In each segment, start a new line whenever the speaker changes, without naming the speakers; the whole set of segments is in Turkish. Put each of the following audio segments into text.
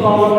Paulo.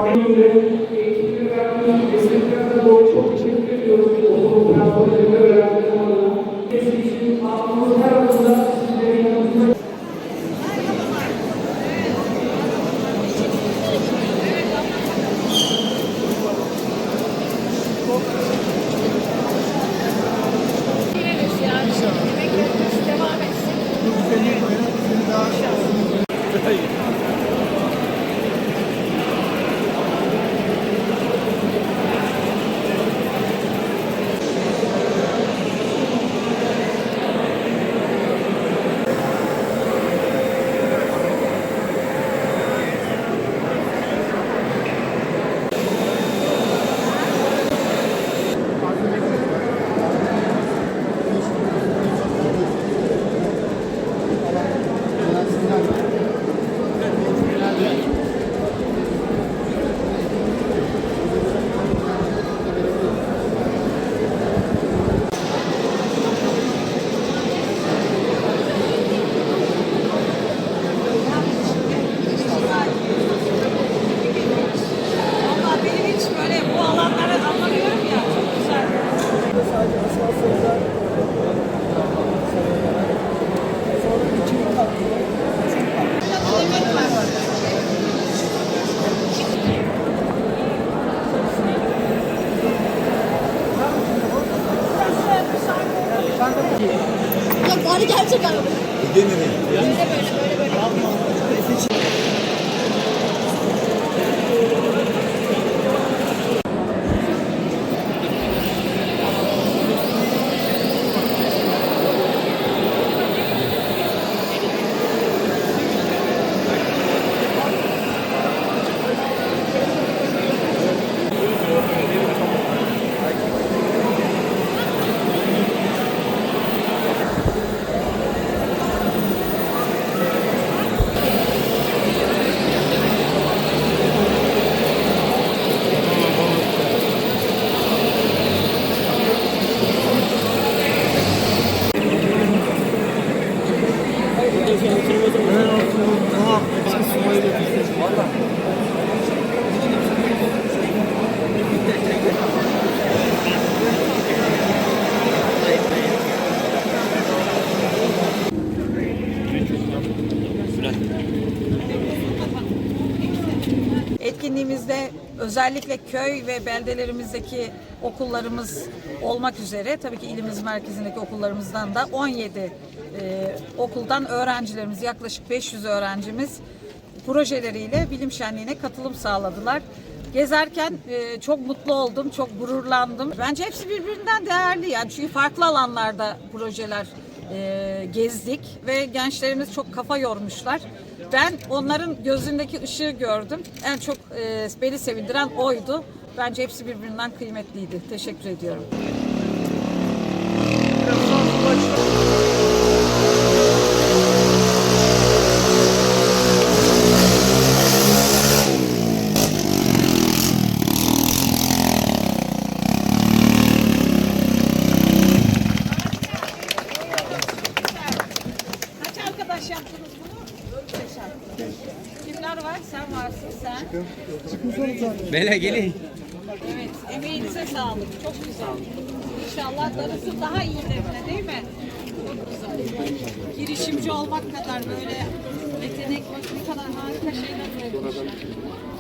Gerçek araba. Böyle böyle böyle böyle.
Etkinliğimizde özellikle köy ve beldelerimizdeki okullarımız olmak üzere tabii ki ilimiz merkezindeki okullarımızdan da 17 e, okuldan öğrencilerimiz yaklaşık 500 öğrencimiz projeleriyle bilim şenliğine katılım sağladılar. Gezerken e, çok mutlu oldum, çok gururlandım. Bence hepsi birbirinden değerli yani çünkü farklı alanlarda projeler e, gezdik ve gençlerimiz çok kafa yormuşlar. Ben onların gözündeki ışığı gördüm. En çok e, beni sevindiren oydu. Bence hepsi birbirinden kıymetliydi. Teşekkür ediyorum. Sen varsın, sen.
Bela gelin.
Evet, emeğinize sağlık. Çok güzel. İnşallah darısı daha iyilerine değil mi? Çok güzel. Girişimci olmak kadar böyle yetenek, ne kadar harika şeyler üretmişler.